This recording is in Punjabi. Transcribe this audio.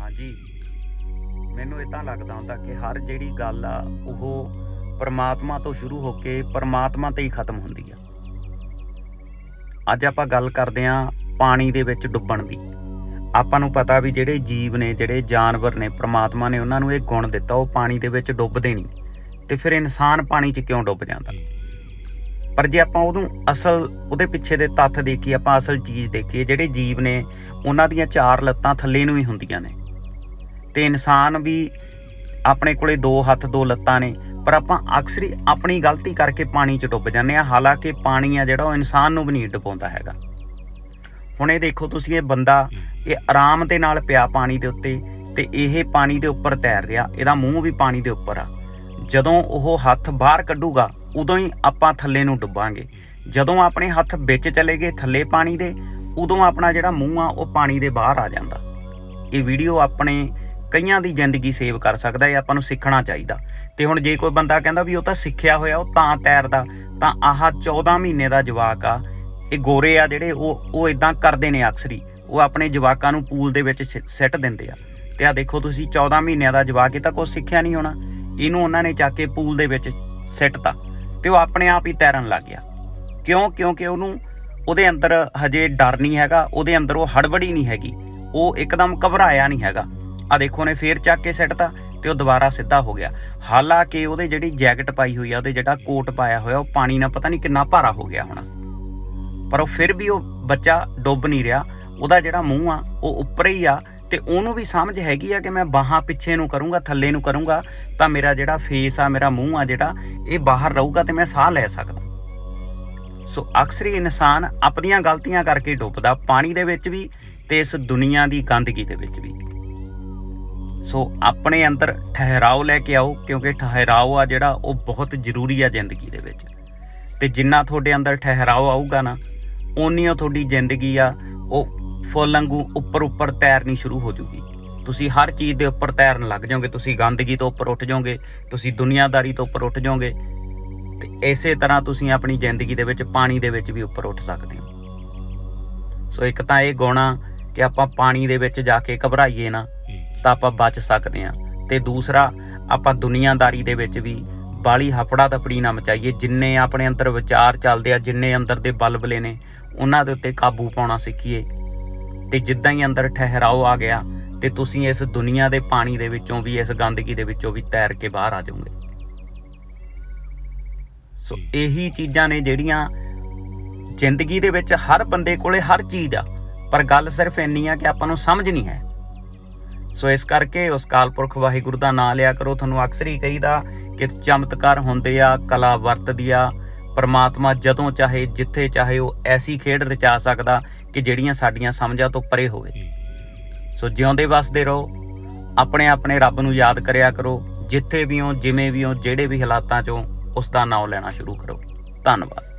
ਹਾਂਜੀ। ਮੈਨੂੰ ਇਦਾਂ ਲੱਗਦਾ ਹੁੰਦਾ ਕਿ ਹਰ ਜਿਹੜੀ ਗੱਲ ਆ, ਉਹ ਪਰਮਾਤਮਾ ਤੋਂ ਸ਼ੁਰੂ ਹੋ ਕੇ ਪਰਮਾਤਮਾ ਤੇ ਹੀ ਖਤਮ ਹੁੰਦੀ ਆ। ਅੱਜ ਆਪਾਂ ਗੱਲ ਕਰਦੇ ਆਂ ਪਾਣੀ ਦੇ ਵਿੱਚ ਡੁੱਬਣ ਦੀ। ਆਪਾਂ ਨੂੰ ਪਤਾ ਵੀ ਜਿਹੜੇ ਜੀਵ ਨੇ, ਜਿਹੜੇ ਜਾਨਵਰ ਨੇ, ਪ੍ਰਮਾਤਮਾ ਨੇ ਉਹਨਾਂ ਨੂੰ ਇਹ ਗੁਣ ਦਿੱਤਾ, ਉਹ ਪਾਣੀ ਦੇ ਵਿੱਚ ਡੁੱਬਦੇ ਨਹੀਂ। ਤੇ ਫਿਰ ਇਨਸਾਨ ਪਾਣੀ 'ਚ ਕਿਉਂ ਡੁੱਬ ਜਾਂਦਾ? ਪਰ ਜੇ ਆਪਾਂ ਉਹਨੂੰ ਅਸਲ, ਉਹਦੇ ਪਿੱਛੇ ਦੇ ਤੱਥ ਦੇਖੀਏ, ਆਪਾਂ ਅਸਲ ਚੀਜ਼ ਦੇਖੀਏ, ਜਿਹੜੇ ਜੀਵ ਨੇ, ਉਹਨਾਂ ਦੀਆਂ ਚਾਰ ਲੱਤਾਂ ਥੱਲੇ ਨੂੰ ਹੀ ਹੁੰਦੀਆਂ ਨੇ। ਤੇ ਇਨਸਾਨ ਵੀ ਆਪਣੇ ਕੋਲੇ ਦੋ ਹੱਥ, ਦੋ ਲੱਤਾਂ ਨੇ, ਪਰ ਆਪਾਂ ਅਕਸਰ ਹੀ ਆਪਣੀ ਗਲਤੀ ਕਰਕੇ ਪਾਣੀ 'ਚ ਡੁੱਬ ਜਾਂਦੇ ਆ ਹਾਲਾਂਕਿ ਪਾਣੀ ਆ ਜਿਹੜਾ ਉਹ ਇਨਸਾਨ ਨੂੰ ਵੀ ਨਹੀਂ ਡੁਬਾਉਂਦਾ ਹੈਗਾ। ਹੁਣ ਇਹ ਦੇਖੋ ਤੁਸੀਂ, ਇਹ ਬੰਦਾ ਇਹ ਆਰਾਮ ਦੇ ਨਾਲ ਪਿਆ ਪਾਣੀ ਦੇ ਉੱਤੇ ਤੇ ਇਹ ਪਾਣੀ ਦੇ ਉੱਪਰ ਤੈਰ ਰਿਹਾ। ਇਹਦਾ ਮੂੰਹ ਵੀ ਪਾਣੀ ਦੇ ਉੱਪਰ ਆ। ਜਦੋਂ ਉਹ ਹੱਥ ਬਾਹਰ ਕੱਢੂਗਾ, ਉਦੋਂ ਹੀ ਆਪਾਂ ਥੱਲੇ ਨੂੰ ਡੁੱਬਾਂਗੇ। ਜਦੋਂ ਆਪਣੇ ਹੱਥ ਵਿੱਚ ਚਲੇ ਗਏ ਥੱਲੇ ਪਾਣੀ ਦੇ, ਉਦੋਂ ਆਪਣਾ ਜਿਹੜਾ ਮੂੰਹ ਆ, ਉਹ ਪਾਣੀ ਦੇ ਬਾਹਰ ਆ ਜਾਂਦਾ। ਇਹ ਵੀਡੀਓ ਆਪਣੇ ਕਈਆਂ ਦੀ ਜ਼ਿੰਦਗੀ ਸੇਵ ਕਰ ਸਕਦਾ ਹੈ, ਆਪਾਂ ਨੂੰ ਸਿੱਖਣਾ ਚਾਹੀਦਾ। ਤੇ ਹੁਣ ਜੇ ਕੋਈ ਬੰਦਾ ਕਹਿੰਦਾ ਵੀ ਉਹ ਤਾਂ ਸਿੱਖਿਆ ਹੋਇਆ, ਉਹ ਤਾਂ ਤੈਰਦਾ, ਤਾਂ ਆਹ 14 ਮਹੀਨੇ ਦਾ ਜਵਾਕ ਆ, ਇਹ ਗੋਰੇ ਆ ਜਿਹੜੇ ਉਹ ਉਹ ਇਦਾਂ ਕਰਦੇ ਨੇ ਅਕਸਰ ਹੀ। ਉਹ ਆਪਣੇ ਜਵਾਕਾਂ ਨੂੰ ਪੂਲ ਦੇ ਵਿੱਚ ਸਿ- ਸਿੱਟ ਦਿੰਦੇ ਆ। ਤੇ ਆ ਦੇਖੋ ਤੁਸੀਂ 14 ਮਹੀਨਿਆਂ ਦਾ ਜਵਾਕ, ਇਹ ਤਾਂ ਕੁਝ ਸਿੱਖਿਆ ਨਹੀਂ ਹੋਣਾ। ਇਹਨੂੰ ਉਹਨਾਂ ਨੇ ਚੱਕ ਕੇ ਪੂਲ ਦੇ ਵਿੱਚ ਸਿੱਟਤਾ ਤੇ ਉਹ ਆਪਣੇ ਆਪ ਹੀ ਤੈਰਨ ਲੱਗ ਗਿਆ। ਕਿਉਂ? ਕਿਉਂਕਿ ਉਹਨੂੰ, ਉਹਦੇ ਅੰਦਰ ਹਜੇ ਡਰ ਨਹੀਂ ਹੈਗਾ, ਉਹਦੇ ਅੰਦਰ ਉਹ ਹੜਬੜੀ ਨਹੀਂ ਹੈਗੀ। ਉਹ ਇੱਕਦਮ ਘਬਰਾਇਆ ਨਹੀਂ ਹੈਗਾ। ਆ ਦੇਖੋ ਨੇ ਫੇਰ ਚੱਕ ਕੇ ਸਿੱਟਤਾ ਤੇ ਉਹ ਦੁਬਾਰਾ ਸਿੱਧਾ ਹੋ ਗਿਆ। ਹਾਲਾਂਕਿ ਉਹਦੇ ਜਿਹੜੀ ਜੈਕਟ ਪਾਈ ਹੋਈ ਆ, ਉਹਦੇ ਜਿਹੜਾ ਕੋਟ ਪਾਇਆ ਹੋਇਆ, ਉਹ ਪਾਣੀ ਨਾਲ ਪਤਾ ਨਹੀਂ ਕਿੰਨਾ ਭਾਰਾ ਹੋ ਗਿਆ ਹੋਣਾ। ਪਰ ਉਹ ਫਿਰ ਵੀ ਉਹ ਬੱਚਾ ਡੁੱਬ ਨਹੀਂ ਰਿਹਾ। ਉਹਦਾ ਜਿਹੜਾ ਮੂੰਹ ਆ, ਉਹ ਉੱਪਰ ਹੀ ਆ ਤੇ ਉਹਨੂੰ ਵੀ ਸਮਝ ਹੈਗੀ ਆ ਕਿ ਮੈਂ ਬਾਹਾਂ ਪਿੱਛੇ ਨੂੰ ਕਰੂੰਗਾ, ਥੱਲੇ ਨੂੰ ਕਰੂੰਗਾ, ਤਾਂ ਮੇਰਾ ਜਿਹੜਾ ਫੇਸ ਆ, ਮੇਰਾ ਮੂੰਹ ਆ ਜਿਹੜਾ, ਇਹ ਬਾਹਰ ਰਹੂਗਾ ਤੇ ਮੈਂ ਸਾਹ ਲੈ ਸਕਦਾ। ਸੋ ਅਕਸਰ ਹੀ ਇਨਸਾਨ ਆਪਣੀਆਂ ਗਲਤੀਆਂ ਕਰਕੇ ਡੁੱਬਦਾ, ਪਾਣੀ ਦੇ ਵਿੱਚ ਵੀ ਤੇ ਇਸ ਦੁਨੀਆ ਦੀ ਗੰਦਗੀ ਦੇ ਵਿੱਚ ਵੀ। ਸੋ ਆਪਣੇ ਅੰਦਰ ਠਹਿਰਾਓ ਲੈ ਕੇ ਆਓ, ਕਿਉਂਕਿ ਠਹਿਰਾਓ ਆ ਜਿਹੜਾ ਉਹ ਬਹੁਤ ਜ਼ਰੂਰੀ ਆ ਜ਼ਿੰਦਗੀ ਦੇ ਵਿੱਚ। ਤੇ ਜਿੰਨਾ ਤੁਹਾਡੇ ਅੰਦਰ ਠਹਿਰਾਓ ਆਊਗਾ ਨਾ, ਓਨੀ ਉਹ ਤੁਹਾਡੀ ਜ਼ਿੰਦਗੀ ਆ, ਉਹ ਫੁੱਲ ਵਾਂਗੂ ਉੱਪਰ ਉੱਪਰ ਤੈਰਨੀ ਸ਼ੁਰੂ ਹੋ ਜੂਗੀ। ਤੁਸੀਂ ਹਰ ਚੀਜ਼ ਦੇ ਉੱਪਰ ਤੈਰਨ ਲੱਗ ਜਾਓਗੇ, ਤੁਸੀਂ ਗੰਦਗੀ ਤੋਂ ਉੱਪਰ ਉੱਠ ਜਾਓਗੇ, ਤੁਸੀਂ ਦੁਨੀਆਦਾਰੀ ਤੋਂ ਉੱਪਰ ਉੱਠ ਜਾਓਗੇ, ਤੇ ਇਸੇ ਤਰ੍ਹਾਂ ਤੁਸੀਂ ਆਪਣੀ ਜ਼ਿੰਦਗੀ ਦੇ ਵਿੱਚ ਪਾਣੀ ਦੇ ਵਿੱਚ ਵੀ ਉੱਪਰ ਉੱਠ ਸਕਦੇ ਹੋ। ਸੋ ਇੱਕ ਤਾਂ ਇਹ ਗੋਣਾ ਕਿ ਆਪਾਂ ਪਾਣੀ ਦੇ ਵਿੱਚ ਜਾ ਕੇ ਘਬਰਾਈਏ ਨਾ ਤਾਂ ਆਪਾਂ ਬਚ ਸਕਦੇ ਹਾਂ। ਤੇ ਦੂਸਰਾ ਆਪਾਂ ਦੁਨੀਆਦਾਰੀ ਦੇ ਵਿੱਚ ਵੀ ਬਾਲੀ ਹਫੜਾ ਦਫੜੀ ਨਾ ਮਚਾਈਏ। ਜਿੰਨੇ ਆਪਣੇ ਅੰਦਰ ਵਿਚਾਰ ਚੱਲਦੇ ਆ ਜਿੰਨੇ ਅੰਦਰ ਦੇ ਬਲਬਲੇ ਨੇ ਉਹਨਾਂ ਦੇ ਉੱਤੇ ਕਾਬੂ ਪਾਉਣਾ ਸਿੱਖੀਏ। ਤੇ ਜਿੱਦਾਂ ਹੀ ਅੰਦਰ ਠਹਿਰਾਓ ਆ ਗਿਆ ਤੇ ਤੁਸੀਂ ਇਸ ਦੁਨੀਆ ਦੇ ਪਾਣੀ ਦੇ ਵਿੱਚੋਂ ਵੀ ਇਸ ਗੰਦਗੀ ਦੇ ਵਿੱਚੋਂ ਵੀ ਤੈਰ ਕੇ ਬਾਹਰ ਆ ਜਾਓਗੇ। ਸੋ ਇਹੀ ਚੀਜ਼ਾਂ ਨੇ ਜਿਹੜੀਆਂ ਜ਼ਿੰਦਗੀ ਦੇ ਵਿੱਚ ਹਰ ਬੰਦੇ ਕੋਲੇ ਹਰ ਚੀਜ਼ ਆ। ਪਰ ਗੱਲ ਸਿਰਫ ਇੰਨੀ ਆ ਕਿ ਆਪਾਂ ਨੂੰ ਸਮਝ ਨਹੀਂ ਹੈ। ਸੋ ਇਸ ਕਰਕੇ ਉਸ ਕਾਲਪੁਰਖ ਵਾਹਿਗੁਰੂ ਦਾ ਨਾਮ ਲਿਆ ਕਰੋ। ਤੁਹਾਨੂੰ ਅਕਸਰ ਹੀ ਕਹੀਦਾ ਕਿ ਚਮਤਕਾਰ ਹੁੰਦੇ ਆ, ਕਲਾ ਵਰਤਦੀ ਆ। ਪਰਮਾਤਮਾ ਜਦੋਂ ਚਾਹੇ, ਜਿੱਥੇ ਚਾਹੇ ਉਹ ਐਸੀ ਖੇਡ ਰਚਾ ਸਕਦਾ ਕਿ ਜਿਹੜੀਆਂ ਸਾਡੀਆਂ ਸਮਝਾਂ ਤੋਂ ਪਰੇ ਹੋਵੇ। ਸੋ ਜਿਉਂਦੇ ਵਸਦੇ ਰਹੋ। ਆਪਣੇ ਆਪਣੇ ਰੱਬ ਨੂੰ ਯਾਦ ਕਰਿਆ ਕਰੋ। ਜਿੱਥੇ ਵੀ ਹੋ, ਜਿਵੇਂ ਵੀ ਹੋ, ਜਿਹੜੇ ਵੀ ਹਾਲਾਤਾਂ ਚੋਂ ਉਸ ਦਾ ਨਾਮ ਲੈਣਾ ਸ਼ੁਰੂ ਕਰੋ। ਧੰਨਵਾਦ।